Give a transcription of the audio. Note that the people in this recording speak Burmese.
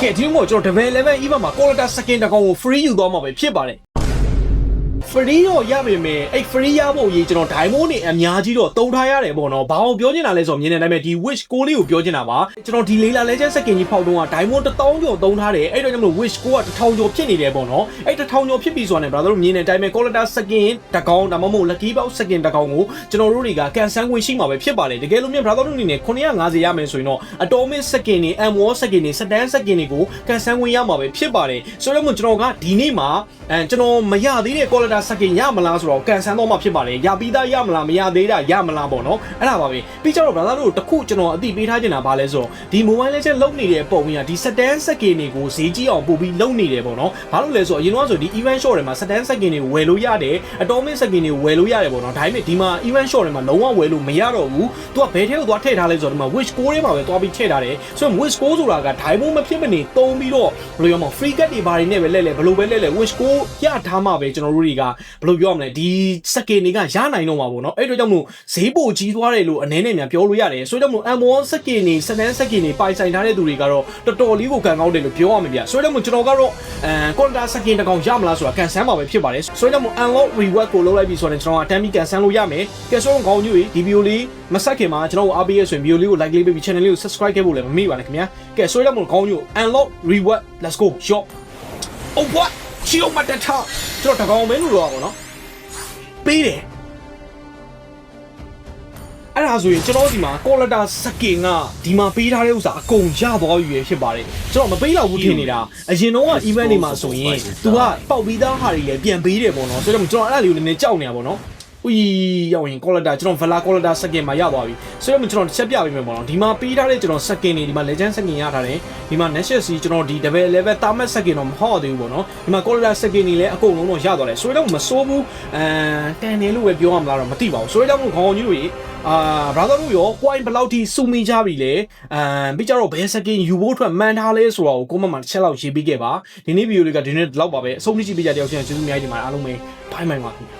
ကဲဒီလိုမျိုးကျွန်တော် level 11 event မှာ quality skin တစ်ကောင်ကို free ယူသွားမှာပဲဖြစ်ပါတယ် free တော့ရပါမယ်အဲ့ free ရဖို့ရေးကျွန်တော် diamond နေအများကြီးတော့တုံးထားရတယ်ပေါ့နော်ဘာအောင်ပြောချင်တာလဲဆိုတော့မြင်တဲ့အတိုင်းပဲဒီ wish ကိုလေးကိုပြောချင်တာပါကျွန်တော်ဒီလေးလာ legend skin ကြီးဖောက်တော့က diamond 1000ကျော်တုံးထားတယ်အဲ့တော့ကျွန်တော် wish ကိုက1000ကျော်ဖြစ်နေတယ်ပေါ့နော်အဲ့1000ကျော်ဖြစ်ပြီဆိုတာနဲ့ brother တို့မြင်တဲ့အတိုင်းပဲ quality skin တစ်ကောင်ဒါမှမဟုတ် lucky box skin တစ်ကောင်ကိုကျွန်တော်တို့တွေကကန်ဆန်းခွင့်ရှိမှာပဲဖြစ်ပါတယ်တကယ်လို့မြင် brother တို့အနေနဲ့950ရမယ်ဆိုရင်တော့ atomic skin တွေ m1 skin တွေ stan skin တွေကိုကန်ဆန်းခွင့်ရမှာပဲဖြစ်ပါတယ်ဆိုတော့ကျွန်တော်ကဒီနေ့မှာအဲကျွန်တော်မရသေးတဲ့ quality skin ရမလားဆိုတော့ကန်ဆန်းတော့မှဖြစ်ပါတယ်ရပြီးသားရမလားမရသေးတာရမလားပေါ့နော်အဲ့ဒါပါပဲပြီးကြတော့ brother တို့တခုကျွန်တော်အသိပေးထားချင်တာဘာလဲဆိုတော့ဒီ mobile legend လုံနေတဲ့ပုံကြီးကဒီ stan skin တွေကိုဈေးကြီးအောင်ပို့ပြီးလုံနေတယ်ပေါ့နော်ဘာလို့လဲဆိုတော့အရင်တော့ဆိုဒီ event shop တွေမှာ stan skin တွေဝယ်လို့ရတယ် atomic skin တွေဝယ်လို့ရတယ်ပေါ့နော်ဒါပေမဲ့ဒီမှာ event shop တွေမှာလုံးဝဝယ်လို့မရတော့ဘူးသူကဘယ်ထဲကိုသွားထည့်ထားလဲဆိုတော့ဒီမှာ wish core ထဲမှာပဲသွားပြီးထည့်ထားတယ်ဆိုတော့ wish core ဆိုတာက diamond မဖြစ်မနေတုံးပြီးတော့ဘယ်လိုရမလဲ free cut တွေဘာတွေနဲ့ပဲလဲလဲဘယ်လိုပဲလဲလဲ wish core ရထားမှပဲကျွန်တော်တို့တွေကဘယ်လိုပြောရမလဲဒီ skin တွေကရနိုင်တော့မှာပေါ့နော်အဲ့တော့ကြောင့်မို့ဈေးပိုကြီးသွားတယ်လို့အနေနဲ့များပြောလို့ရတယ်ဆိုတော့မို့ M1 skin တွေ stan skin တွေပိုင်ဆိုင်ထားတဲ့သူတွေကတော့တော်တော်လေးကိုကန်ကောင်းတယ်လို့ပြောရမှာဗျဆိုတော့မို့ကျွန်တော်ကတော့အဲ quota skin တစ်ကောင်ရမလားဆိုတာကန်ဆန်းမှာပဲဖြစ်ပါတယ်ဆိုတော့မို့ unlock reward ကိုလုပ်လိုက်ပြီဆိုတော့ကျွန်တော်အတန်းပြီးကန်ဆန်းလို့ရမယ်ကဲဆိုတော့ကောင်းကြီးဒီဗီဒီယိုလေးမဆက်ခင်မှာကျွန်တော်တို့ RBS ဆိုရင်ဗီဒီယိုလေးကို like လေးပေးပြီး channel လေးကို subscribe ခဲ့ဖို့လည်းမမေ့ပါနဲ့ခင်ဗျာကဲဆိုတော့မို့ကောင်းကြီး unlock reward let's go shop oh what ချီအောင်မတတ်တာကျွန်တော်တကောင်မင်းလို့တော့ပါတော့ပေးတယ်အဲ့ဒါဆိုရင်ကျွန်တော်ဒီမှာ quality skin ကဒီမှာပေးထားတဲ့ဥစ္စာအကုန်ရသွားပြီပဲဖြစ်ပါတယ်ကျွန်တော်မပေးတော့ဘူးထင်နေတာအရင်တော့က event တွေမှာဆိုရင် तू ကပေါက်ပြီးသားဟာတွေလည်းပြန်ပေးတယ်ပေါ့နော်ဆိုတော့ကျွန်တော်အဲ့ဒါလေးကိုနည်းနည်းကြောက်နေတာပေါ့နော် ဦးရောက်ရင် quality ကျွန်တော် Vala quality skin မှာရသွားပြီဆိုတော့ကျွန်တော်တစ်ချက်ပြပေးမယ်ပေါ့နော်ဒီမှာပေးထားတဲ့ကျွန်တော် skin တွေဒီမှာ legend skin ရထားတယ်ဒီမှာ national c ကျွန်တော်ဒီ level level တာမတ် skin တော့မဟုတ်သေးဘူးပေါ့နော်ဒီမှာ quality skin တွေလည်းအကုန်လုံးတော့ရသွားတယ်ဆိုတော့မစိုးဘူးအဲတန်တယ်လို့ပဲပြောရမလားတော့မသိပါဘူးဆိုတော့ခေါင်းကြီးတို့ကြီးအာ brother တို့ရော point ဘယ်လောက်ထိစုမိကြပြီလဲအမ်ပြီးကြတော့ဘယ် skin ယူဖို့အတွက်မှန်ထားလဲဆိုတော့ကိုမမတစ်ချက်လောက်ရေးပေးခဲ့ပါဒီနေ့ video လေးကဒီနေ့ဒီလောက်ပါပဲအဆုံးထိကြည့်ပေးကြတဲ့အောင်ရှင်ကျေးဇူးအများကြီးတင်ပါတယ်အားလုံးပဲဘိုင်းဘိုင်းပါခင်ဗျာ